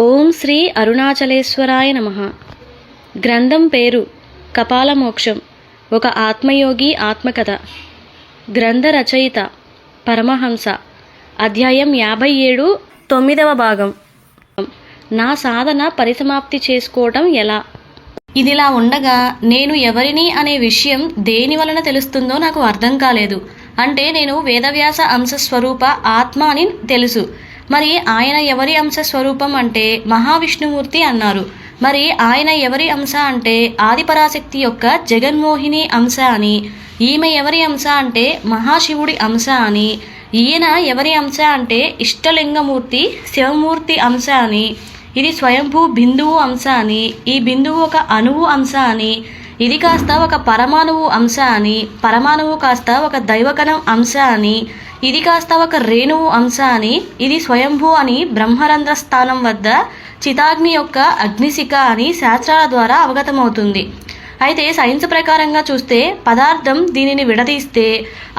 ఓం శ్రీ అరుణాచలేశ్వరాయ నమ. గ్రంథం పేరు కపాలమోక్షం ఒక ఆత్మయోగి ఆత్మకథ. గ్రంథ రచయిత పరమహంస అధ్యాయం యాభై ఏడు తొమ్మిదవ భాగం. నా సాధన పరిసమాప్తి చేసుకోవటం ఎలా? ఇదిలా ఉండగా నేను ఎవరిని అనే విషయం దేని వలన తెలుస్తుందో నాకు అర్థం కాలేదు. అంటే నేను వేదవ్యాస అంశ స్వరూప ఆత్మ అని తెలుసు. మరి ఆయన ఎవరి అంశ స్వరూపం అంటే మహావిష్ణుమూర్తి అన్నారు. మరి ఆయన ఎవరి అంశ అంటే ఆదిపరాశక్తి యొక్క జగన్మోహిని అంశ అని ఈమె ఎవరి అంశ అంటే మహాశివుడి అంశ అని ఈయన ఎవరి అంశ అంటే ఇష్టలింగమూర్తి శివమూర్తి అంశ అని ఇది స్వయంభూ బిందువు అంశ అని ఈ బిందువు ఒక అణువు అంశ అని ఇది కాస్త ఒక పరమాణువు అంశ అని పరమాణువు కాస్త ఒక దైవకణం అంశ అని ఇది కాస్త ఒక రేణువు అంశ అని ఇది స్వయంభూ అని బ్రహ్మరంధ్ర స్థానం వద్ద చితాగ్ని యొక్క అగ్నిశిఖ అని శాస్త్రాల ద్వారా అవగతమవుతుంది. అయితే సైన్స్ ప్రకారంగా చూస్తే పదార్థం దీనిని విడదీస్తే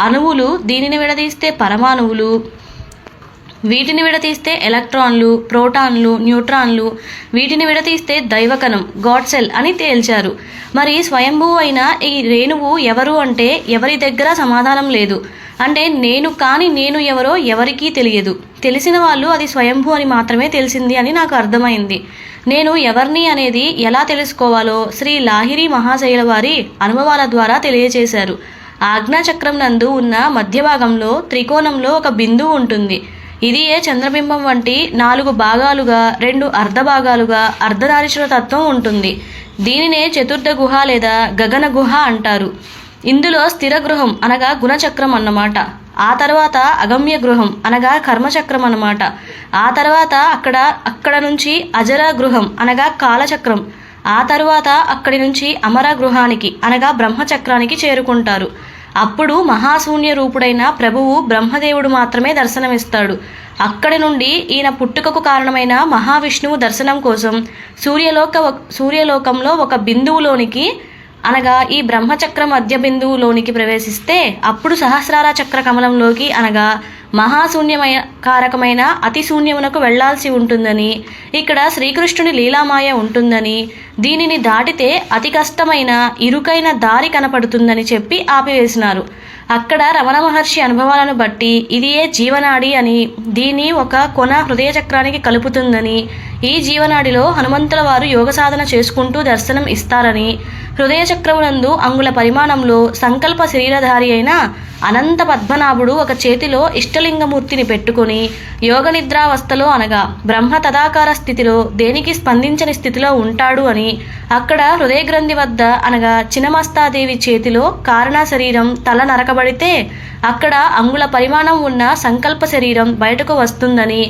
అణువులు దీనిని విడదీస్తే పరమాణువులు వీటిని విడతీస్తే ఎలక్ట్రాన్లు ప్రోటాన్లు న్యూట్రాన్లు వీటిని విడతీస్తే దైవకణం గాడ్సెల్ అని తేల్చారు. మరి స్వయంభూ అయిన ఈ రేణువు ఎవరు అంటే ఎవరి దగ్గర సమాధానం లేదు. అంటే నేను కానీ నేను ఎవరో ఎవరికీ తెలియదు. తెలిసిన వాళ్ళు అది స్వయంభూ అని మాత్రమే తెలిసింది అని నాకు అర్థమైంది. నేను ఎవరిని అనేది ఎలా తెలుసుకోవాలో శ్రీ లాహిరి మహాశైల వారి అనుభవాల ద్వారా తెలియజేశారు ఆజ్ఞాచక్రం నందు ఉన్న మధ్య భాగంలో త్రికోణంలో ఒక బిందువు ఉంటుంది. ఇది ఏ చంద్రబింబం వంటి నాలుగు భాగాలుగా రెండు అర్ధ భాగాలుగా అర్ధనారీశ్వర తత్వం ఉంటుంది. దీనినే చతుర్థ గుహ లేదా గగన గుహ అంటారు. ఇందులో స్థిర గృహం అనగా గుణచక్రం అన్నమాట. ఆ తర్వాత అగమ్య గృహం అనగా కర్మచక్రం అన్నమాట. ఆ తర్వాత అక్కడ అక్కడ నుంచి అజర గృహం అనగా కాలచక్రం. ఆ తరువాత అక్కడి నుంచి అమర గృహానికి అనగా బ్రహ్మచక్రానికి చేరుకుంటారు. అప్పుడు మహాశూన్య రూపుడైన ప్రభువు బ్రహ్మదేవుడు మాత్రమే దర్శనమిస్తాడు. అక్కడి నుండి ఈయన పుట్టుకకు కారణమైన మహావిష్ణువు దర్శనం కోసం సూర్యలోక సూర్యలోకంలో ఒక బిందువులోనికి అనగా ఈ బ్రహ్మచక్ర మధ్య బిందువులోనికి ప్రవేశిస్తే అప్పుడు సహస్రార చక్ర కమలంలోకి అనగా మహాశూన్యమైన కారకమైన అతి శూన్యమునకు వెళ్ళాల్సి ఉంటుందని ఇక్కడ శ్రీకృష్ణుని లీలామాయ ఉంటుందని దీనిని దాటితే అతి కష్టమైన ఇరుకైన దారి కనపడుతుందని చెప్పి ఆపివేసినారు. అక్కడ రమణ మహర్షి అనుభవాలను బట్టి ఇది ఏ జీవనాడి అని దీని ఒక కొన హృదయ చక్రానికి కలుపుతుందని ఈ జీవనాడిలో హనుమంతుల వారు యోగ సాధన చేసుకుంటూ దర్శనం ఇస్తారని హృదయ చక్రమునందు అంగుళ పరిమాణంలో సంకల్ప శరీరధారి అయిన అనంత పద్మనాభుడు ఒక చేతిలో ఇష్టలింగమూర్తిని పెట్టుకుని యోగ నిద్రావస్థలో అనగా బ్రహ్మ తదాకార స్థితిలో దేనికి స్పందించని స్థితిలో ఉంటాడు అని అక్కడ హృదయ గ్రంథి వద్ద అనగా చినమస్తాదేవి చేతిలో కారణ శరీరం తల నరకబడితే అక్కడ అంగుళ పరిమాణం ఉన్న సంకల్ప శరీరం బయటకు వస్తుందని.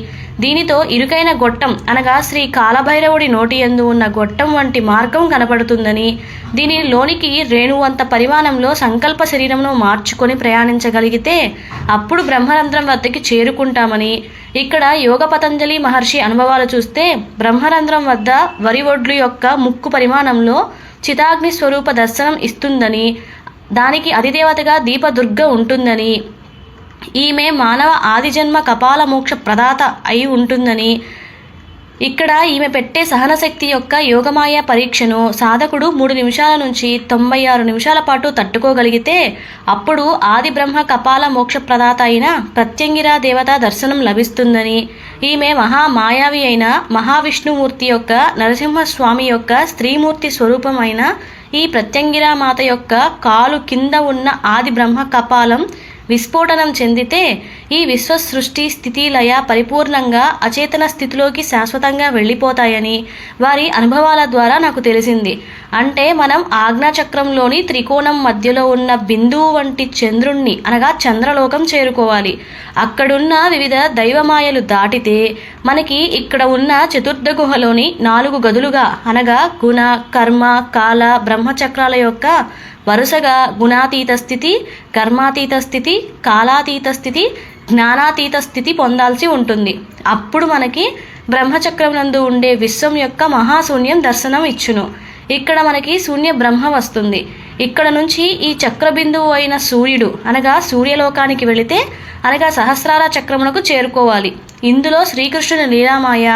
దీనితో ఇరుకైన గొట్టం అనగా శ్రీ కాలభైరవుడి నోటి ఎందు ఉన్న గొట్టం వంటి మార్గం కనపడుతుందని. దీని లోనికి రేణువంత పరిమాణంలో సంకల్ప శరీరమును మార్చుకొని ప్రయాణం ప్రయాణించగలిగితే అప్పుడు బ్రహ్మరంధ్రం వద్దకి చేరుకుంటామని. ఇక్కడ యోగ పతంజలి మహర్షి అనుభవాలు చూస్తే బ్రహ్మరంధ్రం వద్ద వరి ఒడ్లు యొక్క ముక్కు పరిమాణంలో చితాగ్ని స్వరూప దర్శనం ఇస్తుందని దానికి అధిదేవతగా దీపదుర్గ ఉంటుందని. ఈమె మానవ ఆదిజన్మ కపాల మోక్ష ప్రదాత అయి ఉంటుందని. ఇక్కడ ఈమె పెట్టే సహనశక్తి యొక్క యోగమాయ పరీక్షను సాధకుడు మూడు నిమిషాల నుంచి తొంభై ఆరు నిమిషాల పాటు తట్టుకోగలిగితే అప్పుడు ఆది బ్రహ్మ కపాల మోక్ష ప్రదాత అయిన ప్రత్యంగిరా దేవత దర్శనం లభిస్తుందని. ఈమె మహామాయావి అయిన మహావిష్ణుమూర్తి యొక్క నరసింహస్వామి యొక్క స్త్రీమూర్తి స్వరూపమైన ఈ ప్రత్యంగిరా మాత యొక్క కాలు కింద ఉన్న ఆది బ్రహ్మ కపాలం విస్ఫోటనం చెందితే ఈ విశ్వసృష్టి స్థితిలయ పరిపూర్ణంగా అచేతన స్థితిలోకి శాశ్వతంగా వెళ్ళిపోతాయని వారి అనుభవాల ద్వారా నాకు తెలిసింది. అంటే మనం ఆజ్ఞాచక్రంలోని త్రికోణం మధ్యలో ఉన్న బిందువు వంటి చంద్రుణ్ణి అనగా చంద్రలోకం చేరుకోవాలి. అక్కడున్న వివిధ దైవమాయలు దాటితే మనకి ఇక్కడ ఉన్న చతుర్థ గుహలోని నాలుగు గదులుగా అనగా గుణ కర్మ కాల బ్రహ్మచక్రాల యొక్క వరుసగా గుణాతీత స్థితి కర్మాతీత స్థితి కాలాతీత స్థితి జ్ఞానాతీత స్థితి పొందాల్సి ఉంటుంది. అప్పుడు మనకి బ్రహ్మచక్రం నందు ఉండే విశ్వం యొక్క మహాశూన్యం దర్శనం ఇచ్చును. ఇక్కడ మనకి శూన్య బ్రహ్మ వస్తుంది. ఇక్కడ నుంచి ఈ చక్రబిందువు అయిన సూర్యుడు అనగా సూర్యలోకానికి వెళితే అనగా సహస్రాల చక్రమునకు చేరుకోవాలి. ఇందులో శ్రీకృష్ణుని లీలామాయ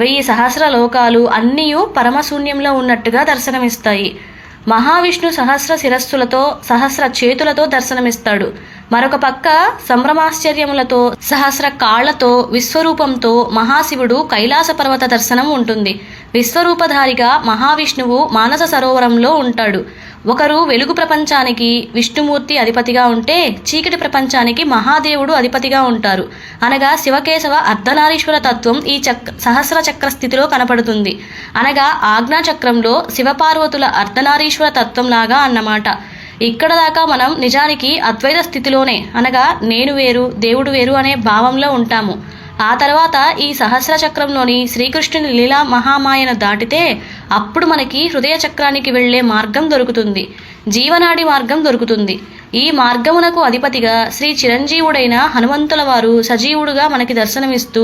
వెయ్యి సహస్ర లోకాలు అన్నీ పరమశూన్యంలో ఉన్నట్టుగా దర్శనమిస్తాయి. మహావిష్ణు సహస్ర శిరస్సులతో సహస్ర చేతులతో దర్శనమిస్తాడు. మరొక పక్క సంభ్రమాశ్చర్యములతో సహస్ర కాళ్ళతో విశ్వరూపంతో మహాశివుడు కైలాస పర్వత దర్శనం ఉంటుంది. విశ్వరూపధారిగా మహావిష్ణువు మానస సరోవరంలో ఉంటాడు. ఒకరు వెలుగు ప్రపంచానికి విష్ణుమూర్తి అధిపతిగా ఉంటే చీకటి ప్రపంచానికి మహాదేవుడు అధిపతిగా ఉంటారు. అనగా శివకేశవ అర్ధనారీశ్వర తత్వం ఈ చక్ సహస్ర చక్ర స్థితిలో కనపడుతుంది. అనగా ఆజ్ఞా చక్రంలో శివపార్వతుల అర్ధనారీశ్వర తత్వంలాగా అన్నమాట. ఇక్కడ దాకా మనం నిజానికి అద్వైత స్థితిలోనే అనగా నేను వేరు దేవుడు వేరు అనే భావంలో ఉంటాము. ఆ తర్వాత ఈ సహస్ర చక్రంలోని శ్రీకృష్ణుని లీలా మహామాయను దాటితే అప్పుడు మనకి హృదయ చక్రానికి వెళ్ళే మార్గం దొరుకుతుంది. జీవనాడి మార్గం దొరుకుతుంది. ఈ మార్గమునకు అధిపతిగా శ్రీ చిరంజీవుడైన హనుమంతుల వారు సజీవుడుగా మనకి దర్శనమిస్తూ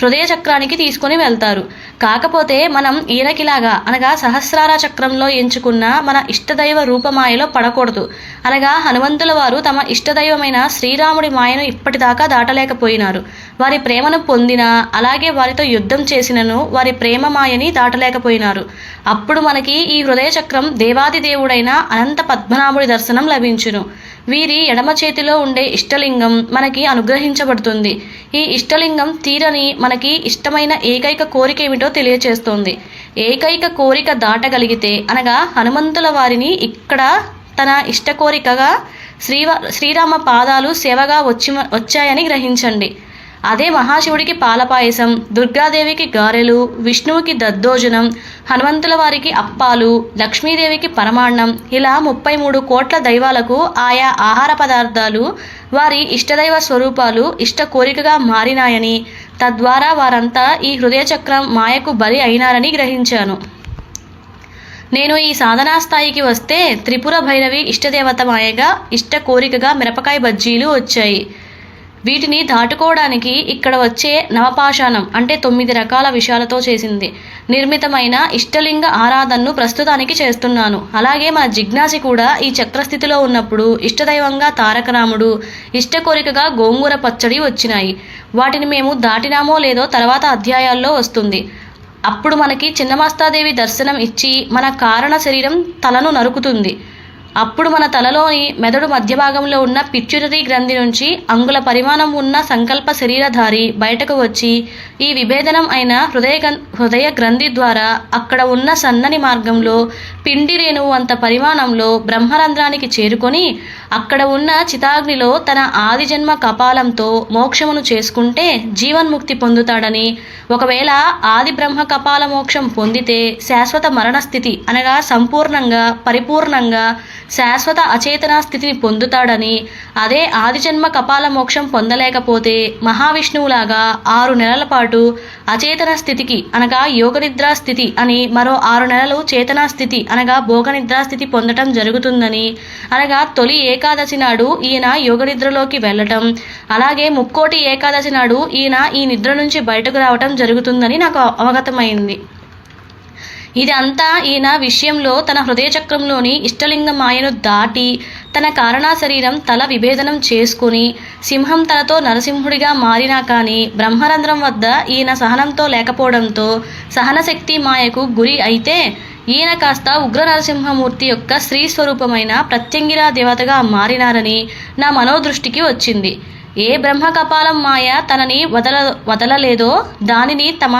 హృదయ చక్రానికి తీసుకొని వెళ్తారు. కాకపోతే మనం ఈయనకిలాగా అనగా సహస్రార చక్రంలో ఎంచుకున్న మన ఇష్టదైవ రూపమాయలో పడకూడదు. అనగా హనుమంతుల వారు తమ ఇష్టదైవమైన శ్రీరాముడి మాయను ఇప్పటిదాకా దాటలేకపోయినారు. వారి ప్రేమను పొందిన అలాగే వారితో యుద్ధం చేసినను వారి ప్రేమ మాయని దాటలేకపోయినారు. అప్పుడు మనకి ఈ హృదయ చక్రం దేవాది దేవుడైన అనంత పద్మనాభుడి దర్శనం లభించును. వీరి ఎడమ చేతిలో ఉండే ఇష్టలింగం మనకి అనుగ్రహించబడుతుంది. ఈ ఇష్టలింగం తీరని మనకి ఇష్టమైన ఏకైక కోరిక ఏమిటో తెలియచేస్తుంది. ఏకైక కోరిక దాటగలిగితే అనగా హనుమంతుల వారిని ఇక్కడ తన ఇష్ట కోరికగా శ్రీవ శ్రీరామ పాదాలు సేవగా వచ్చి వచ్చాయని గ్రహించండి. అదే మహాశివుడికి పాలపాయసం దుర్గాదేవికి గారెలు విష్ణువుకి దద్దోజనం హనుమంతుల వారికి అప్పాలు లక్ష్మీదేవికి పరమాన్నం ఇలా ముప్పై మూడు కోట్ల దైవాలకు ఆయా ఆహార పదార్థాలు వారి ఇష్టదైవ స్వరూపాలు ఇష్ట కోరికగా మారినాయని తద్వారా వారంతా ఈ హృదయ చక్రం మాయకు బలి అయినారని గ్రహించాను. నేను ఈ సాధనా స్థాయికి వస్తే త్రిపుర భైరవి ఇష్టదేవత మాయగా ఇష్ట కోరికగా మిరపకాయ బజ్జీలు వచ్చాయి. వీటిని దాటుకోవడానికి ఇక్కడ వచ్చే నవపాషాణం అంటే తొమ్మిది రకాల విషయాలతో చేసింది. నిర్మితమైన ఇష్టలింగ ఆరాధనను ప్రస్తుతానికి చేస్తున్నాను. అలాగే మన జిజ్ఞాసి కూడా ఈ చక్రస్థితిలో ఉన్నప్పుడు ఇష్టదైవంగా తారకరాముడు ఇష్ట కోరికగా గోంగూర పచ్చడి వచ్చినాయి. వాటిని మేము దాటినామో లేదో తర్వాత అధ్యాయాల్లో వస్తుంది. అప్పుడు మనకి చిన్నమాస్తాదేవి దర్శనం ఇచ్చి మన కారణ శరీరం తలను నరుకుతుంది. అప్పుడు మన తలలోని మెదడు మధ్య భాగంలో ఉన్న పిచ్యుటరీ గ్రంథి నుంచి అంగుళ పరిమాణం ఉన్న సంకల్ప శరీరధారి బయటకు వచ్చి ఈ విభేదనం అయిన హృదయ గం- హృదయ గ్రంథి ద్వారా అక్కడ ఉన్న సన్నని మార్గంలో పిండి రేణువు అంత పరిమాణంలో బ్రహ్మరంధ్రానికి చేరుకొని అక్కడ ఉన్న చితాగ్నిలో తన ఆదిజన్మ కపాలంతో మోక్షమును చేసుకుంటే జీవన్ముక్తి పొందుతాడని ఒకవేళ ఆది బ్రహ్మ కపాల మోక్షం పొందితే శాశ్వత మరణ స్థితి అనగా సంపూర్ణంగా పరిపూర్ణంగా శాశ్వత అచేతన స్థితిని పొందుతాడని అదే ఆదిజన్మ కపాల మోక్షం పొందలేకపోతే మహావిష్ణువులాగా ఆరు నెలల పాటు అచేతన స్థితికి అనగా యోగనిద్రా స్థితి అని మరో ఆరు నెలలు చేతనా స్థితి అనగా భోగనిద్రా స్థితి పొందటం జరుగుతుందని అనగా తొలి ఏకాదశి నాడు ఈయన యోగనిద్రలోకి వెళ్ళటం అలాగే ముక్కోటి ఏకాదశి నాడు ఈయన ఈ నిద్ర నుంచి బయటకు రావటం జరుగుతుందని నాకు అవగతమైంది. ఇదంతా ఈయన విషయంలో తన హృదయ చక్రంలోని ఇష్టలింగ మాయను దాటి తన కారణా శరీరం తల విభేదనం చేసుకుని సింహం తలతో నరసింహుడిగా మారినా కానీ బ్రహ్మరంధ్రం వద్ద ఈయన సహనంతో లేకపోవడంతో సహనశక్తి మాయకు గురి అయితే ఈయన కాస్త ఉగ్ర నరసింహమూర్తి యొక్క స్త్రీ స్వరూపమైన ప్రత్యంగిరా దేవతగా మారినారని నా మనోదృష్టికి వచ్చింది. ఏ బ్రహ్మ కపాలం మాయ తనని వదల వదలలేదో దానిని తమ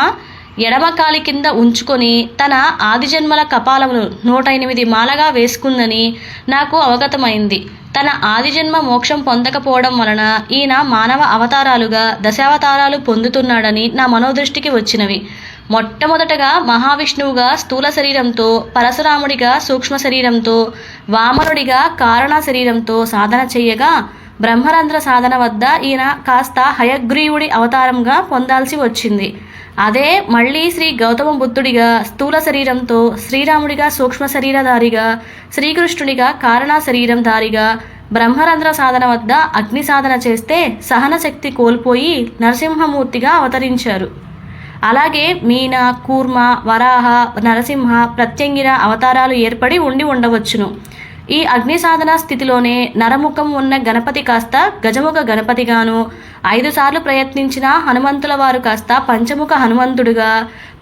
ఎడమ కాలి కింద ఉంచుకొని తన ఆదిజన్మల కపాలమును నూట ఎనిమిది మాలగా వేసుకుందని నాకు అవగతమైంది. తన ఆదిజన్మ మోక్షం పొందకపోవడం వలన ఈయన మానవ అవతారాలుగా దశావతారాలు పొందుతున్నాడని నా మనోదృష్టికి వచ్చినవి. మొట్టమొదటగా మహావిష్ణువుగా స్థూల శరీరంతో పరశురాముడిగా సూక్ష్మ శరీరంతో వామనుడిగా కారణ శరీరంతో సాధన చేయగా బ్రహ్మరంధ్ర సాధన వద్ద ఈయన కాస్త హయగ్రీవుడి అవతారంగా పొందాల్సి వచ్చింది. అదే మళ్ళీ శ్రీ గౌతమ బుద్ధుడిగా స్థూల శరీరంతో శ్రీరాముడిగా సూక్ష్మ శరీరధారిగా శ్రీకృష్ణుడిగా కారణ శరీరంధారిగా బ్రహ్మరంధ్ర సాధన వద్ద అగ్ని సాధన చేస్తే సహన శక్తి కోల్పోయి నరసింహమూర్తిగా అవతరించారు. అలాగే మీన కూర్మ వరాహ నరసింహ ప్రత్యంగిర అవతారాలు ఏర్పడి ఉండి ఉండవచ్చును. ఈ అగ్ని సాధన స్థితిలోనే నరముఖం ఉన్న గణపతి కాస్త గజముఖ గణపతిగాను. ఐదు సార్లు ప్రయత్నించిన హనుమంతుల వారు కాస్త పంచముఖ హనుమంతుడుగా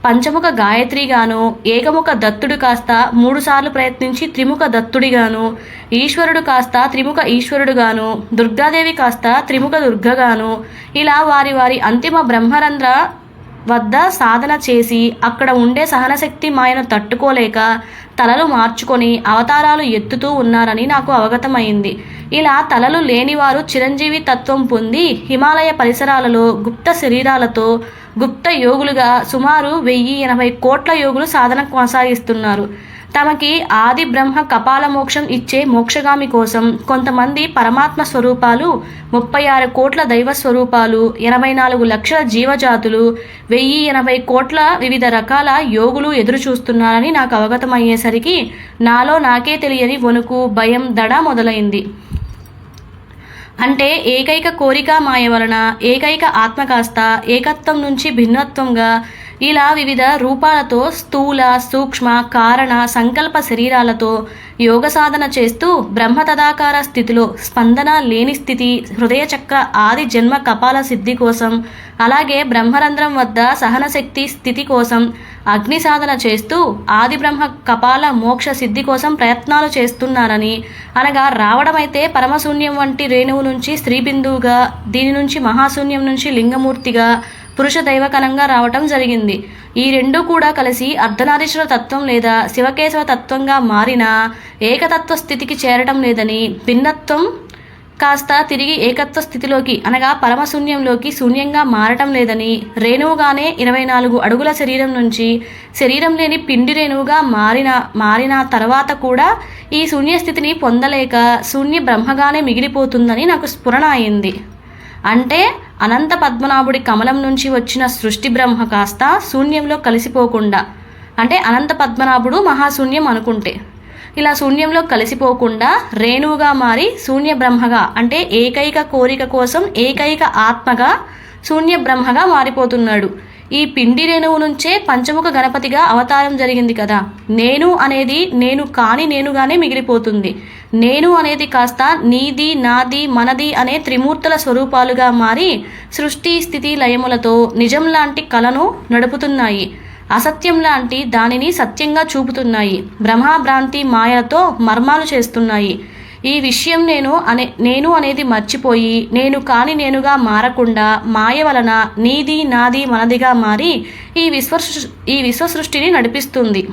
పంచముఖ గాయత్రిగాను ఏకముఖ దత్తుడు కాస్త మూడుసార్లు ప్రయత్నించి త్రిముఖ దత్తుడిగాను. ఈశ్వరుడు కాస్త త్రిముఖ ఈశ్వరుడుగాను దుర్గాదేవి కాస్త త్రిముఖ దుర్గగాను. ఇలా వారి వారి అంతిమ బ్రహ్మరంధ్ర వద్ద సాధన చేసి అక్కడ ఉండే సహనశక్తి మాయను తట్టుకోలేక తలలు మార్చుకొని అవతారాలు ఎత్తుతూ ఉన్నారని నాకు అవగతమైంది. ఇలా తలలు లేనివారు చిరంజీవి తత్వం పొంది హిమాలయ పరిసరాలలో గుప్త శరీరాలతో గుప్త యోగులుగా సుమారు వెయ్యి ఎనభై కోట్ల యోగులు సాధన కొనసాగిస్తున్నారు. తమకి ఆది బ్రహ్మ కపాల మోక్షం ఇచ్చే మోక్షగామి కోసం కొంతమంది పరమాత్మ స్వరూపాలు ముప్పై ఆరు కోట్ల దైవ స్వరూపాలు ఎనభై నాలుగు లక్షల జీవజాతులు వెయ్యి ఎనభై కోట్ల వివిధ రకాల యోగులు ఎదురు చూస్తున్నారని నాకు అవగతమయ్యేసరికి నాలో నాకే తెలియని వణుకు భయం దడ మొదలైంది. అంటే ఏకైక కోరిక మాయ వలన ఏకైక ఆత్మ కాస్త ఏకత్వం నుంచి భిన్నత్వంగా ఇలా వివిధ రూపాలతో స్థూల సూక్ష్మ కారణ సంకల్ప శరీరాలతో యోగ సాధన చేస్తూ బ్రహ్మ తదాకార స్థితిలో స్పందన లేని స్థితి హృదయ చక్ర ఆది జన్మ కపాల సిద్ధి కోసం అలాగే బ్రహ్మరంధ్రం వద్ద సహనశక్తి స్థితి కోసం అగ్ని సాధన చేస్తూ ఆది బ్రహ్మ కపాల మోక్ష సిద్ధి కోసం ప్రయత్నాలు చేస్తున్నారని అనగా రావడమైతే పరమశూన్యం వంటి రేణువు నుంచి స్త్రీ బిందువుగా దీని నుంచి మహాశూన్యం నుంచి లింగమూర్తిగా పురుష దైవకణంగా రావటం జరిగింది. ఈ రెండూ కూడా కలిసి అర్ధనారీశ్వర తత్వం లేదా శివకేశవ తత్వంగా మారిన ఏకతత్వ స్థితికి చేరటం లేదని భిన్నత్వం కాస్త తిరిగి ఏకత్వ స్థితిలోకి అనగా పరమశూన్యంలోకి శూన్యంగా మారటం లేదని రేణువుగానే ఇరవై నాలుగు అడుగుల శరీరం నుంచి శరీరం లేని పిండి రేణువుగా మారిన మారిన తర్వాత కూడా ఈ శూన్యస్థితిని పొందలేక శూన్య బ్రహ్మగానే మిగిలిపోతుందని నాకు స్ఫురణ అయింది. అంటే అనంత పద్మనాభుడి కమలం నుంచి వచ్చిన సృష్టి బ్రహ్మ కాస్త శూన్యంలో కలిసిపోకుండా అంటే అనంత పద్మనాభుడు మహాశూన్యం అనుకుంటే. ఇలా శూన్యంలో కలిసిపోకుండా రేణువుగా మారి శూన్య బ్రహ్మగా అంటే ఏకైక కోరిక కోసం ఏకైక ఆత్మగా శూన్య బ్రహ్మగా మారిపోతున్నాడు. ఈ పిండి రేణువు నుంచే పంచముఖ గణపతిగా అవతారం జరిగింది కదా. నేను అనేది నేను కాని నేనుగానే మిగిలిపోతుంది. నేను అనేది కాస్త నీది నాది మనది అనే త్రిమూర్తుల స్వరూపాలుగా మారి సృష్టి స్థితి లయములతో నిజం లాంటి కళను నడుపుతున్నాయి. అసత్యం లాంటి దానిని సత్యంగా చూపుతున్నాయి. భ్రమాభ్రాంతి మాయలతో మర్మాలు చేస్తున్నాయి. ఈ విషయం నేను అనే నేను అనేది మర్చిపోయి నేను కాని నేనుగా మారకుండా మాయ వలన నీది నాది మనదిగా మారి ఈ విశ్వ ఈ విశ్వ సృష్టిని నడిపిస్తుంది.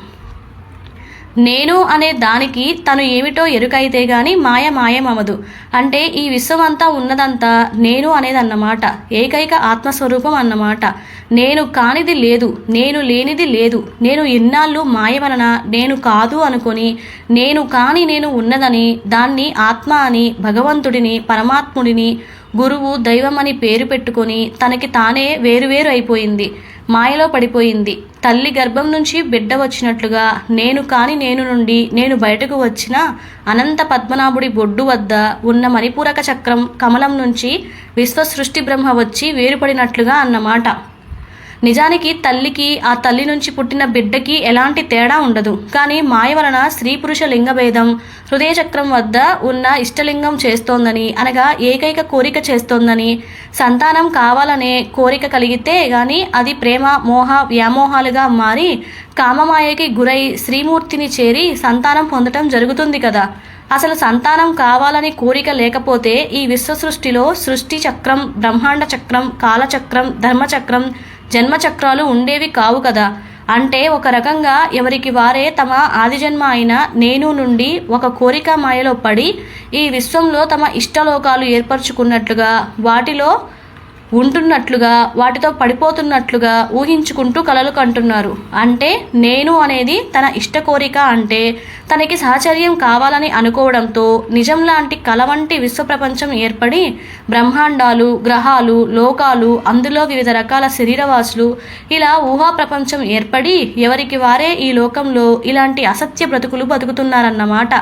నేను అనే దానికి తను ఏమిటో ఎరుకైతే గాని మాయ మాయమవదు. అంటే ఈ విశ్వమంతా ఉన్నదంతా నేను అనేది అన్నమాట ఏకైక ఆత్మస్వరూపం అన్నమాట. నేను కానిది లేదు నేను లేనిది లేదు. నేను ఇన్నాళ్ళు మాయ వలన నేను కాదు అనుకొని నేను కాని నేను ఉన్నదని దాన్ని ఆత్మ అని భగవంతుడిని పరమాత్ముడిని గురువు దైవం అని పేరు పెట్టుకొని తనకి తానే వేరువేరు అయిపోయింది. మాయలో పడిపోయింది. తల్లి గర్భం నుంచి బిడ్డ వచ్చినట్లుగా నేను కాని నేను నుండి నేను బయటకు వచ్చిన అనంత పద్మనాభుడి బొడ్డు వద్ద ఉన్న మణిపూరక చక్రం కమలం నుంచి విశ్వ సృష్టి బ్రహ్మ వచ్చి వేరుపడినట్లుగా అన్నమాట. నిజానికి తల్లికి ఆ తల్లి నుంచి పుట్టిన బిడ్డకి ఎలాంటి తేడా ఉండదు. కానీ మాయ వలన స్త్రీ పురుష లింగభేదం హృదయచక్రం వద్ద ఉన్న ఇష్టలింగం చేస్తోందని అనగా ఏకైక కోరిక చేస్తోందని సంతానం కావాలనే కోరిక కలిగితే గాని అది ప్రేమ మోహ వ్యామోహాలుగా మారి కామమాయకి గురై శ్రీమూర్తిని చేరి సంతానం పొందటం జరుగుతుంది కదా. అసలు సంతానం కావాలని కోరిక లేకపోతే ఈ విశ్వ సృష్టిలో సృష్టి చక్రం బ్రహ్మాండ చక్రం కాలచక్రం ధర్మచక్రం జన్మచక్రాలు ఉండేవి కావు కదా. అంటే ఒక రకంగా ఎవరికి వారే తమ ఆదిజన్మ అయిన నేను నుండి ఒక కోరిక మాయలో పడి ఈ విశ్వంలో తమ ఇష్టలోకాలు ఏర్పరచుకున్నట్లుగా వాటిలో ఉంటున్నట్లుగా వాటితో పడిపోతున్నట్లుగా ఊహించుకుంటూ కలలు కంటున్నారు. అంటే నేను అనేది తన ఇష్ట కోరిక అంటే తనకి సహచర్యం కావాలని అనుకోవడంతో నిజం లాంటి కల వంటి విశ్వప్రపంచం ఏర్పడి బ్రహ్మాండాలు గ్రహాలు లోకాలు అందులో వివిధ రకాల శరీరవాసులు ఇలా ఊహా ప్రపంచం ఏర్పడి ఎవరికి వారే ఈ లోకంలో ఇలాంటి అసత్య బ్రతుకులు బతుకుతున్నారన్నమాట.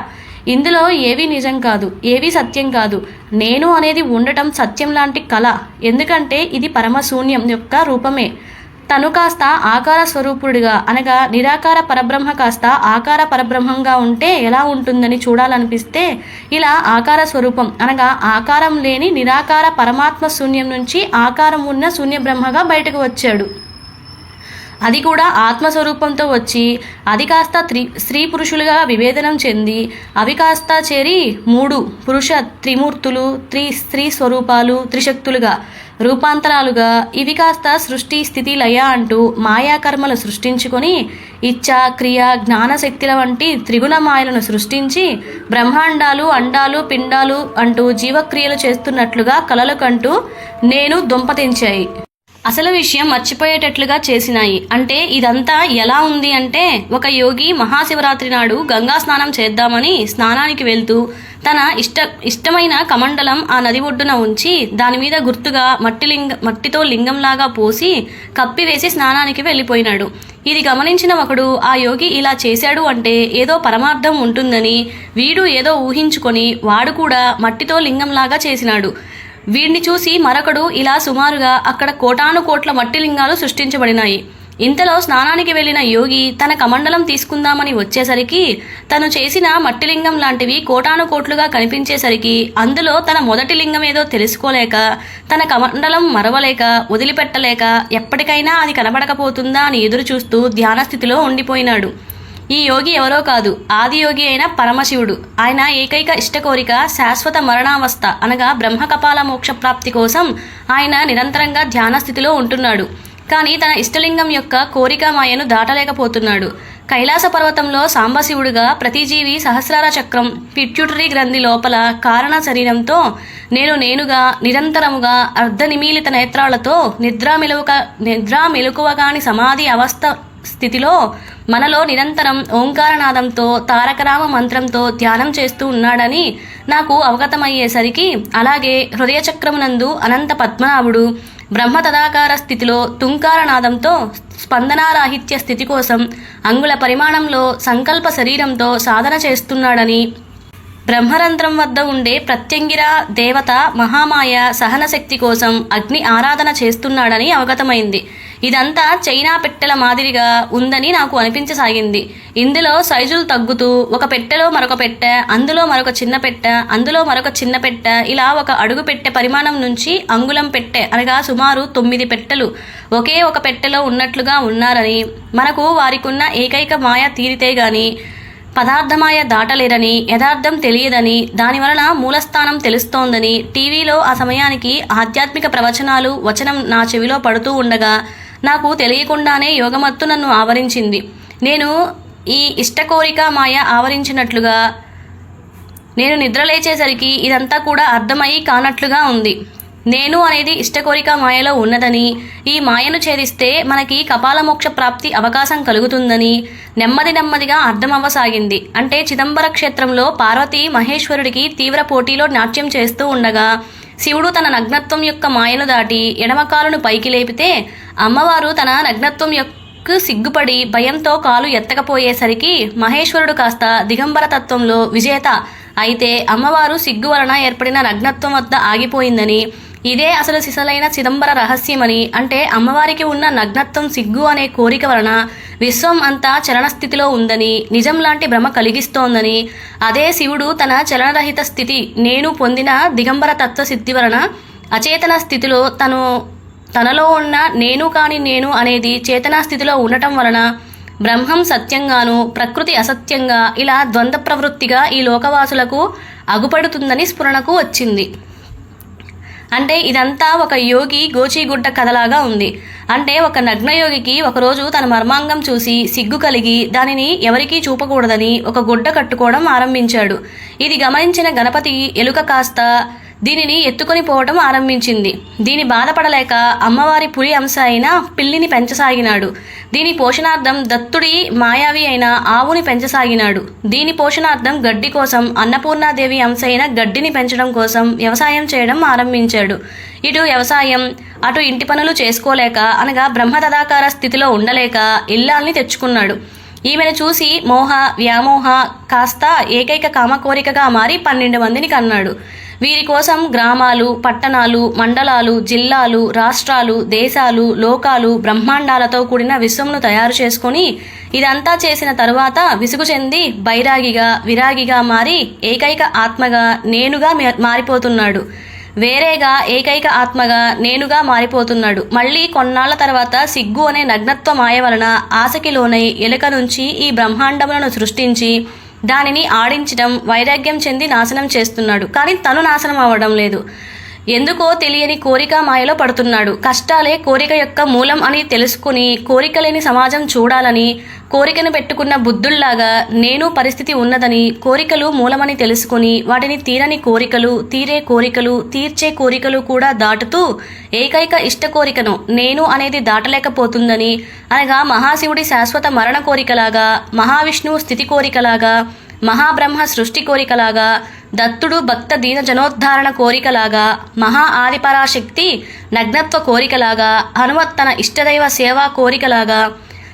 ఇందులో ఏవి నిజం కాదు ఏవి సత్యం కాదు. నేను అనేది ఉండటం సత్యం లాంటి కళ. ఎందుకంటే ఇది పరమశూన్యం యొక్క రూపమే. తను కాస్త ఆకార స్వరూపుడిగా అనగా నిరాకార పరబ్రహ్మ కాస్త ఆకార పరబ్రహ్మంగా ఉంటే ఎలా ఉంటుందని చూడాలనిపిస్తే ఇలా ఆకార స్వరూపం అనగా ఆకారం లేని నిరాకార పరమాత్మ శూన్యం నుంచి ఆకారం ఉన్న శూన్య బ్రహ్మగా బయటకు వచ్చాడు. అది కూడా ఆత్మస్వరూపంతో వచ్చి అది కాస్త త్రి స్త్రీ పురుషులుగా విభేదనం చెంది అవి కాస్త చేరి మూడు పురుష త్రిమూర్తులు త్రి స్త్రీ స్వరూపాలు త్రిశక్తులుగా రూపాంతరాలుగా ఇవి కాస్త సృష్టి స్థితి లయ అంటూ మాయాకర్మలు సృష్టించుకొని ఇచ్చ క్రియ జ్ఞానశక్తుల వంటి త్రిగుణ మాయలను సృష్టించి బ్రహ్మాండాలు అండాలు పిండాలు అంటూ జీవక్రియలు చేస్తున్నట్లుగా కలలు కంటూ నేను దుంపతించాయి. అసలు విషయం మర్చిపోయేటట్లుగా చేసినాయి. అంటే ఇదంతా ఎలా ఉంది అంటే ఒక యోగి మహాశివరాత్రి నాడు గంగా స్నానం చేద్దామని స్నానానికి వెళ్తూ తన ఇష్ట ఇష్టమైన కమండలం ఆ నది ఒడ్డున ఉంచి దాని మీద గుర్తుగా మట్టి లింగ మట్టితో లింగంలాగా పోసి కప్పివేసి స్నానానికి వెళ్ళిపోయినాడు. ఇది గమనించిన ఒకడు ఆ యోగి ఇలా చేశాడు అంటే ఏదో పరమార్థం ఉంటుందని వీడు ఏదో ఊహించుకొని వాడు కూడా మట్టితో లింగంలాగా చేసినాడు. వీడిని చూసి మరొకడు ఇలా సుమారుగా అక్కడ కోటాను కోట్ల మట్టి లింగాలు సృష్టించబడినాయి. ఇంతలో స్నానానికి వెళ్ళిన యోగి తన కమండలం తీసుకుందామని వచ్చేసరికి తను చేసిన మట్టి లింగం లాంటివి కోటాను కోట్లుగా కనిపించేసరికి అందులో తన మొదటి లింగం ఏదో తెలుసుకోలేక తన కమండలం మరవలేక వదిలిపెట్టలేక ఎప్పటికైనా అది కనబడకపోతుందా అని ఎదురు చూస్తూ ధ్యానస్థితిలో ఉండిపోయినాడు. ఈ యోగి ఎవరో కాదు. ఆదియోగి అయిన పరమశివుడు. ఆయన ఏకైక ఇష్ట కోరిక శాశ్వత మరణావస్థ అనగా బ్రహ్మ కపాల మోక్ష ప్రాప్తి కోసం ఆయన నిరంతరంగా ధ్యాన స్థితిలో ఉంటున్నాడు. కానీ తన ఇష్టలింగం యొక్క కోరిక మాయను దాటలేకపోతున్నాడు. కైలాస పర్వతంలో సాంబశివుడుగా ప్రతిజీవి సహస్రార చక్రం పిట్యూటరీ గ్రంథి లోపల కారణ శరీరంతో నేను నేనుగా నిరంతరముగా అర్ధనిమీలిత నేత్రాలతో నిద్రా మెలుక నిద్రా మెలకువగాని సమాధి అవస్థ స్థితిలో మనలో నిరంతరం ఓంకారనాదంతో తారకరామ మంత్రంతో ధ్యానం చేస్తూ ఉన్నాడని నాకు అవగతమయ్యేసరికి అలాగే హృదయచక్రమునందు అనంత పద్మనాభుడు బ్రహ్మ తదాకార స్థితిలో తుంకారనాదంతో స్పందనారాహిత్య స్థితి కోసం అంగుళ పరిమాణంలో సంకల్ప శరీరంతో సాధన చేస్తున్నాడని బ్రహ్మరంధ్రం వద్ద ఉండే ప్రత్యంగిర దేవత మహామాయ సహన శక్తి కోసం అగ్ని ఆరాధన చేస్తున్నాడని అవగతమైంది. ఇదంతా చైనా పెట్టెల మాదిరిగా ఉందని నాకు అనిపించసాగింది. ఇందులో సైజులు తగ్గుతూ ఒక పెట్టెలో మరొక పెట్టె అందులో మరొక చిన్న పెట్టె అందులో మరొక చిన్న పెట్టె ఇలా ఒక అడుగు పెట్టె పరిమాణం నుంచి అంగుళం పెట్టె అనగా సుమారు తొమ్మిది పెట్టెలు. ఒకే ఒక పెట్టెలో ఉన్నట్లుగా ఉన్నారని మనకు వారికున్న ఏకైక మాయ తీరితే గాని పదార్థమాయ దాటలేరని యథార్థం తెలియదని దాని వలన మూలస్థానం తెలుస్తోందని టీవీలో ఆ సమయానికి ఆధ్యాత్మిక ప్రవచనాలు వచనం నా చెవిలో పడుతూ ఉండగా నాకు తెలియకుండానే యోగమత్తు నన్ను ఆవరించింది. నేను ఈ ఇష్టకోరిక మాయ ఆవరించినట్లుగా నేను నిద్రలేచేసరికి ఇదంతా కూడా అర్థమై కానట్లుగా ఉంది. నేను అనేది ఇష్టకోరిక మాయలో ఉన్నదని ఈ మాయను ఛేదిస్తే మనకి కపాలమోక్ష ప్రాప్తి అవకాశం కలుగుతుందని నెమ్మది నెమ్మదిగా అర్థమవ్వసాగింది. అంటే చిదంబర క్షేత్రంలో పార్వతి మహేశ్వరుడికి తీవ్ర పోటీలో నాట్యం చేస్తూ ఉండగా శివుడు తన నగ్నత్వం యొక్క మాయను దాటి ఎడమకాలును పైకి లేపితే అమ్మవారు తన నగ్నత్వం యొక్క సిగ్గుపడి భయంతో కాలు ఎత్తకపోయేసరికి మహేశ్వరుడు కాస్త దిగంబర తత్వంలో విజేత. అయితే అమ్మవారు సిగ్గు వలన ఏర్పడిన నగ్నత్వం వద్ద ఆగిపోయిందని ఇదే అసలు సిసలైన చిదంబర రహస్యమని. అంటే అమ్మవారికి ఉన్న నగ్నత్వం సిగ్గు అనే కోరిక వలన విశ్వం అంతా చలనస్థితిలో ఉందని నిజం లాంటి భ్రమ కలిగిస్తోందని. అదే శివుడు తన చలనరహిత స్థితి నేను పొందిన దిగంబర తత్వ సిద్ధి వలన అచేతన స్థితిలో తను తనలో ఉన్న నేను కాని నేను అనేది చేతనా స్థితిలో ఉండటం వలన బ్రహ్మం సత్యంగాను ప్రకృతి అసత్యంగా ఇలా ద్వంద్వ ప్రవృత్తిగా ఈ లోకవాసులకు అగుపడుతుందని స్ఫురణకు వచ్చింది. అంటే ఇదంతా ఒక యోగి గోచీగుడ్డ కథలాగా ఉంది. అంటే ఒక నగ్నయోగికి ఒకరోజు తన మర్మాంగం చూసి సిగ్గు కలిగి దానిని ఎవరికీ చూపకూడదని ఒక గుడ్డ కట్టుకోవడం ఆరంభించాడు. ఇది గమనించిన గణపతి ఎలుక కాస్త దీనిని ఎత్తుకొని పోవటం ఆరంభించింది. దీని బాధపడలేక అమ్మవారి పులి అంశ అయిన పిల్లిని పెంచసాగినాడు. దీని పోషణార్థం దత్తుడి మాయావి అయిన ఆవుని పెంచసాగినాడు. దీని పోషణార్థం గడ్డి కోసం అన్నపూర్ణాదేవి అంశ అయిన గడ్డిని పెంచడం కోసం వ్యవసాయం చేయడం ఆరంభించాడు. ఇటు వ్యవసాయం అటు ఇంటి పనులు చేసుకోలేక అనగా బ్రహ్మ తదాకార స్థితిలో ఉండలేక ఇల్లాల్ని తెచ్చుకున్నాడు. ఈమెను చూసి మోహ వ్యామోహ కాస్త ఏకైక కామకోరికగా మారి పన్నెండు మందిని కన్నాడు. వీరి కోసం గ్రామాలు పట్టణాలు మండలాలు జిల్లాలు రాష్ట్రాలు దేశాలు లోకాలు బ్రహ్మాండాలతో కూడిన విశ్వమును తయారు చేసుకొని ఇదంతా చేసిన తరువాత విసుగు చెంది బైరాగిగా విరాగిగా మారి ఏకైక ఆత్మగా నేనుగా మారిపోతున్నాడు. వేరేగా ఏకైక ఆత్మగా నేనుగా మారిపోతున్నాడు. మళ్ళీ కొన్నాళ్ళ తర్వాత సిగ్గు అనే నగ్నత్వ మాయ వలన ఆశకి లోనై ఎలుక నుంచి ఈ బ్రహ్మాండములను సృష్టించి దానిని ఆడించడం వైరాగ్యం చెంది నాశనం చేస్తున్నాడు. కానీ తను నాశనం అవ్వడం లేదు. ఎందుకో తెలియని కోరిక మాయలో పడుతున్నాడు. కష్టాలే కోరిక యొక్క మూలం అని తెలుసుకుని కోరిక లేని సమాజం చూడాలని కోరికను పెట్టుకున్న బుద్ధుల్లాగా నేను పరిస్థితి ఉన్నదని కోరికలు మూలమని తెలుసుకుని వాటిని తీరని కోరికలు తీరే కోరికలు తీర్చే కోరికలు కూడా దాటుతూ ఏకైక ఇష్ట కోరికను నేను అనేది దాటలేకపోతుందని అనగా మహాశివుడి శాశ్వత మరణ కోరికలాగా మహావిష్ణువు స్థితి కోరికలాగా మహాబ్రహ్మ సృష్టి కోరికలాగా దత్తుడు భక్త దీన జనోద్ధారణ కోరికలాగా మహా ఆదిపరాశక్తి నగ్నత్వ కోరికలాగా హనుమత్ తన ఇష్టదైవ సేవా కోరికలాగా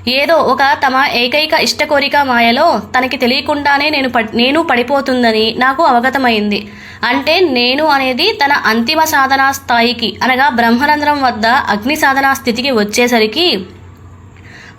ఏదో ఒక తమ ఏకైక ఇష్ట కోరిక మాయలో తనకి తెలియకుండానే నేను నేను పడిపోతుందని నాకు అవగతమైంది. అంటే నేను అనేది తన అంతిమ సాధనా స్థాయికి అనగా బ్రహ్మరంధ్రం వద్ద అగ్ని సాధనా స్థితికి వచ్చేసరికి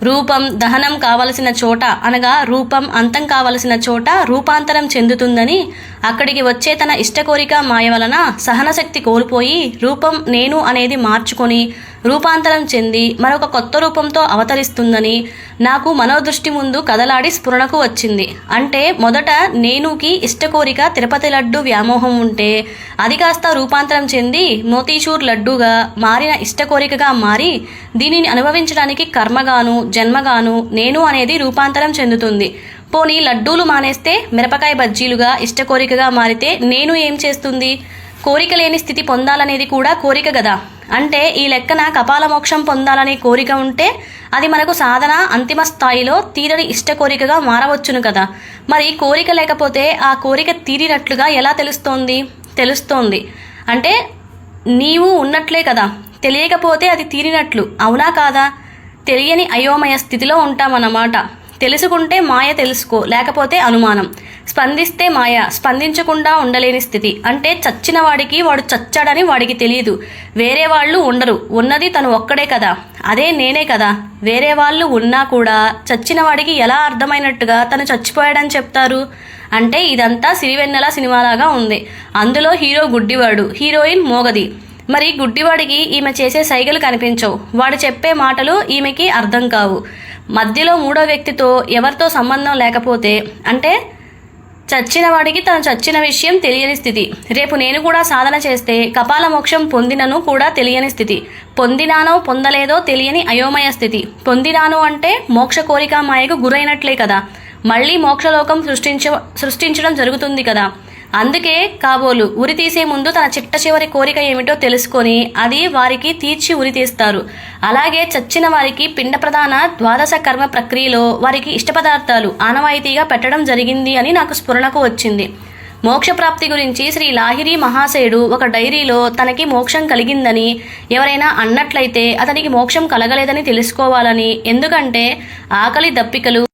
రూపం దహనం కావలసిన చోట అనగా రూపం అంతం కావలసిన చోట రూపాంతరం చెందుతుందని అక్కడికి వచ్చే తన ఇష్టకోరిక మాయ వలన సహనశక్తి కోల్పోయి రూపం నేను అనేది మార్చుకొని రూపాంతరం చెంది మరొక కొత్త రూపంతో అవతరిస్తుందని నాకు మనోదృష్టి ముందు కదలాడి స్ఫురణకు వచ్చింది. అంటే మొదట నేనుకి ఇష్టకోరిక తిరుపతి లడ్డు వ్యామోహం ఉంటే అది కాస్త రూపాంతరం చెంది మోతీచూర్ లడ్డూగా మారిన ఇష్టకోరికగా మారి దీనిని అనుభవించడానికి కర్మగాను జన్మగాను నేను అనేది రూపాంతరం చెందుతుంది. పోనీ లడ్డూలు మానేస్తే మిరపకాయ బజ్జీలుగా ఇష్టకోరికగా మారితే నేను ఏం చేస్తుంది? కోరిక లేని స్థితి పొందాలనేది కూడా కోరిక కదా అంటే ఈ లెక్కన కపాల మోక్షం పొందాలనే కోరిక ఉంటే అది మనకు సాధన అంతిమ స్థాయిలో తీరని ఇష్ట కోరికగా మారవచ్చును కదా. మరి కోరిక లేకపోతే ఆ కోరిక తీరినట్లుగా ఎలా తెలుస్తోంది? తెలుస్తోంది. అంటే నీవు ఉన్నట్లే కదా. తెలియకపోతే అది తీరినట్లు. అవునా కాదా? తెలియని అయోమయ స్థితిలో ఉంటామన్నమాట. తెలుసుకుంటే మాయ తెలుసుకో లేకపోతే అనుమానం. స్పందిస్తే మాయ స్పందించకుండా ఉండలేని స్థితి. అంటే చచ్చిన వాడికి వాడు చచ్చాడని వాడికి తెలియదు. వేరే వాళ్ళు ఉండరు. ఉన్నది తను ఒక్కడే కదా. అదే నేనే కదా. వేరే వాళ్ళు ఉన్నా కూడా చచ్చిన వాడికి ఎలా అర్థమైనట్టుగా తను చచ్చిపోయాడని చెప్తారు? అంటే ఇదంతా సిరివెన్నెల సినిమాలాగా ఉంది. అందులో హీరో గుడ్డివాడు హీరోయిన్ మోగది. మరి గుడ్డివాడికి ఈమె చేసే సైగలు కనిపించవు. వాడు చెప్పే మాటలు ఈమెకి అర్థం కావు. మధ్యలో మూడో వ్యక్తితో ఎవరితో సంబంధం లేకపోతే అంటే చచ్చిన వాడికి తను చచ్చిన విషయం తెలియని స్థితి. రేపు నేను కూడా సాధన చేస్తే కపాల మోక్షం పొందినను కూడా తెలియని స్థితి. పొందినానో పొందలేదో తెలియని అయోమయ స్థితి. పొందినాను అంటే మోక్ష కోరిక మాయకు గురైనట్లే కదా. మళ్ళీ మోక్షలోకం సృష్టించ సృష్టించడం జరుగుతుంది కదా. అందుకే కాబోలు ఉరి తీసే ముందు తన చిట్ట చివరి కోరిక ఏమిటో తెలుసుకొని అది వారికి తీర్చి ఉరి తీస్తారు. అలాగే చచ్చిన వారికి పిండ ప్రధాన ద్వాదశ కర్మ ప్రక్రియలో వారికి ఇష్ట పదార్థాలు ఆనవాయితీగా పెట్టడం జరిగింది అని నాకు స్ఫురణకు వచ్చింది. మోక్ష ప్రాప్తి గురించి శ్రీ లాహిరి మహాశయుడు ఒక డైరీలో తనకి మోక్షం కలిగిందని ఎవరైనా అన్నట్లయితే అతనికి మోక్షం కలగలేదని తెలుసుకోవాలని ఎందుకంటే ఆకలి దప్పికలు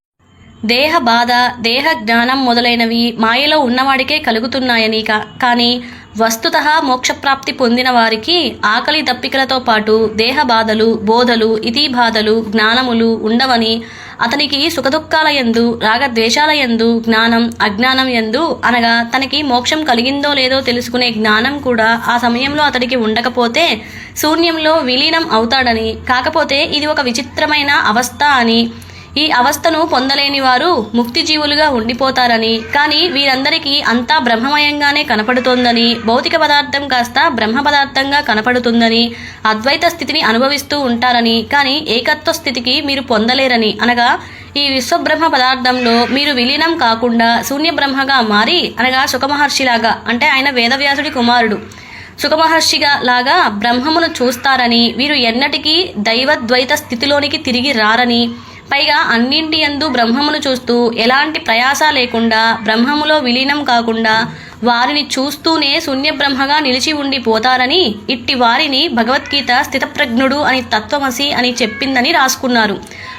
దేహ బాధ దేహ జ్ఞానం మొదలైనవి మాయలో ఉన్నవాడికే కలుగుతున్నాయని కా కానీ వస్తుత మోక్షప్రాప్తి పొందిన వారికి ఆకలి దప్పికలతో పాటు దేహ బాధలు బోధలు ఇతి బాధలు జ్ఞానములు ఉండవని అతనికి సుఖదుఖాల యందు రాగద్వేషాల యందు జ్ఞానం అజ్ఞానం యందు అనగా తనకి మోక్షం కలిగిందో లేదో తెలుసుకునే జ్ఞానం కూడా ఆ సమయంలో అతడికి ఉండకపోతే శూన్యంలో విలీనం అవుతాడని కాకపోతే ఇది ఒక విచిత్రమైన అవస్థ అని ఈ అవస్థను పొందలేని వారు ముక్తి జీవులుగా ఉండిపోతారని. కానీ వీరందరికీ అంతా బ్రహ్మమయంగానే కనపడుతోందని భౌతిక పదార్థం కాస్త బ్రహ్మ పదార్థంగా కనపడుతుందని అద్వైత స్థితిని అనుభవిస్తూ ఉంటారని కానీ ఏకత్వ స్థితికి మీరు పొందలేరని. అనగా ఈ విశ్వబ్రహ్మ పదార్థంలో మీరు విలీనం కాకుండా శూన్య బ్రహ్మగా మారి అనగా సుఖమహర్షిలాగా అంటే ఆయన వేదవ్యాసుడి కుమారుడు. సుఖమహర్షిగా లాగా బ్రహ్మమును చూస్తారని వీరు ఎన్నటికీ దైవద్వైత స్థితిలోనికి తిరిగి రారని పైగా అన్నింటి యందు బ్రహ్మమును చూస్తూ ఎలాంటి ప్రయాస లేకుండా బ్రహ్మములో విలీనం కాకుండా వారిని చూస్తూనే శూన్యబ్రహ్మగా నిలిచి ఉండిపోతారని ఇట్టి వారిని భగవద్గీత స్థితప్రజ్ఞుడు అని తత్వమసి అని చెప్పిందని రాసుకున్నారు.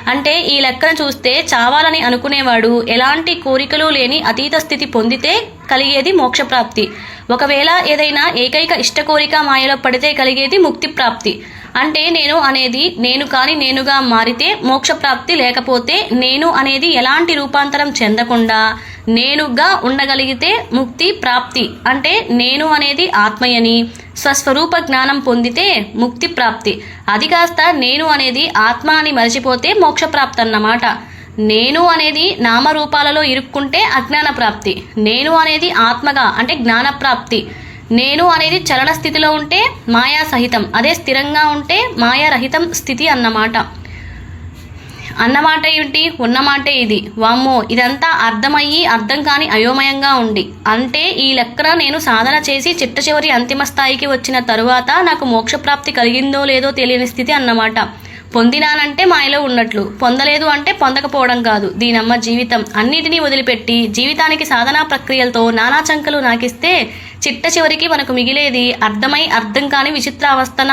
అంటే ఈ లెక్కన చూస్తే చావాలని అనుకునేవాడు ఎలాంటి కోరికలు లేని అతీత స్థితి పొందితే కలిగేది మోక్షప్రాప్తి. ఒకవేళ ఏదైనా ఏకైక ఇష్ట కోరిక మాయలో పడితే కలిగేది ముక్తి ప్రాప్తి. అంటే నేను అనేది నేను కాని నేనుగా మారితే మోక్షప్రాప్తి లేకపోతే నేను అనేది ఎలాంటి రూపాంతరం చెందకుండా నేనుగా ఉండగలిగితే ముక్తి ప్రాప్తి. అంటే నేను అనేది ఆత్మయని స్వస్వరూప జ్ఞానం పొందితే ముక్తి ప్రాప్తి. అది కాస్త నేను అనేది ఆత్మ అని మరచిపోతే మోక్షప్రాప్తి అన్నమాట. నేను అనేది నామరూపాలలో ఇరుక్కుంటే అజ్ఞాన ప్రాప్తి నేను అనేది ఆత్మగా అంటే జ్ఞాన ప్రాప్తి నేను అనేది చలన స్థితిలో ఉంటే మాయా సహితం అదే స్థిరంగా ఉంటే మాయారహితం స్థితి అన్నమాట. అన్నమాట ఏమిటి? ఉన్నమాటే ఇది. వామ్మో ఇదంతా అర్థమయ్యి అర్థం కాని అయోమయంగా ఉంది అంటే ఈ లెక్కన నేను సాధన చేసి చిట్ట చివరి అంతిమ స్థాయికి వచ్చిన తరువాత నాకు మోక్షప్రాప్తి కలిగిందో లేదో తెలియని స్థితి అన్నమాట. పొందినానంటే మాయలో ఉన్నట్లు. పొందలేదు అంటే పొందకపోవడం కాదు. దీనమ్మ జీవితం అన్నిటినీ వదిలిపెట్టి జీవితానికి సాధనా ప్రక్రియలతో నానా చంకలు నాకిస్తే చిట్ట చివరికి మనకు మిగిలేది అర్థమై అర్థం కాని విచిత్రావస్థన?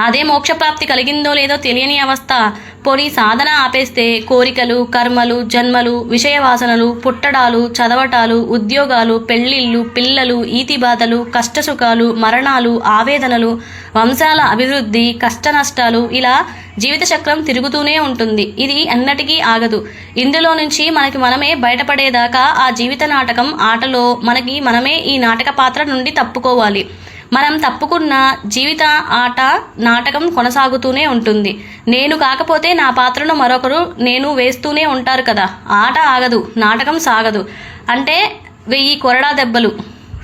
అదే మోక్షప్రాప్తి కలిగిందో లేదో తెలియని అవస్థ. పోనీ సాధన ఆపేస్తే కోరికలు కర్మలు జన్మలు విషయ వాసనలు పుట్టడాలు చదవటాలు ఉద్యోగాలు పెళ్ళిళ్ళు పిల్లలు ఈతి బాధలు కష్టసుఖాలు మరణాలు ఆవేదనలు వంశాల అభివృద్ధి కష్ట నష్టాలు ఇలా జీవిత చక్రం తిరుగుతూనే ఉంటుంది. ఇది ఎన్నటికీ ఆగదు. ఇందులో నుంచి మనకి మనమే బయటపడేదాకా ఆ జీవిత నాటకం ఆటలో మనకి మనమే ఈ నాటక పాత్ర నుండి తప్పుకోవాలి. మనం తప్పుకున్న జీవిత ఆట నాటకం కొనసాగుతూనే ఉంటుంది. నేను కాకపోతే నా పాత్రను మరొకరు నేను వేస్తూనే ఉంటారు కదా. ఆట ఆగదు నాటకం సాగదు. అంటే వెయ్యి కొరడా దెబ్బలు.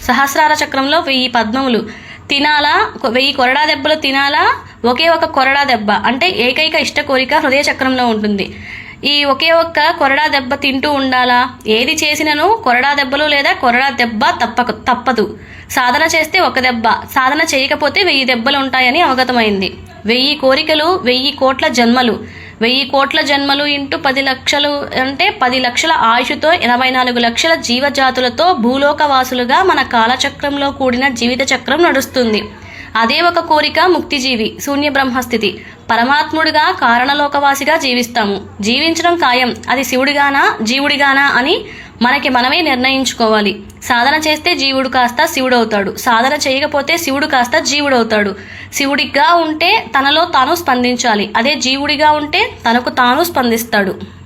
సహస్రార చక్రంలో వెయ్యి పద్మములు. తినాలా వెయ్యి కొరడా దెబ్బలు తినాలా? ఒకే ఒక కొరడా దెబ్బ. అంటే ఏకైక ఇష్ట కోరిక హృదయ చక్రంలో ఉంటుంది. ఈ ఒకే ఒక్క కొరడా దెబ్బ తింటూ ఉండాలా? ఏది చేసినను కొరడా దెబ్బలు లేదా కొరడా దెబ్బ తప్పక తప్పదు. సాధన చేస్తే ఒక దెబ్బ సాధన చేయకపోతే వెయ్యి దెబ్బలు ఉంటాయని అవగతమైంది. వెయ్యి కోరికలు వెయ్యి కోట్ల జన్మలు. వెయ్యి కోట్ల జన్మలు ఇంటూ పది లక్షలు అంటే పది లక్షల ఆయుషుతో ఎనభై నాలుగు లక్షల జీవజాతులతో భూలోకవాసులుగా మన కాలచక్రంలో కూడిన జీవిత చక్రం నడుస్తుంది. అదే ఒక కోరిక ముక్తిజీవి శూన్య బ్రహ్మస్థితి పరమాత్ముడిగా కారణలోకవాసిగా జీవిస్తాము. జీవించడం ఖాయం. అది శివుడిగానా జీవుడిగానా అని మనకి మనమే నిర్ణయించుకోవాలి. సాధన చేస్తే జీవుడు కాస్త శివుడవుతాడు. సాధన చేయకపోతే శివుడు కాస్త జీవుడవుతాడు. శివుడిగా ఉంటే తనలో తాను స్పందించాలి. అదే జీవుడిగా ఉంటే తనకు తాను స్పందిస్తాడు.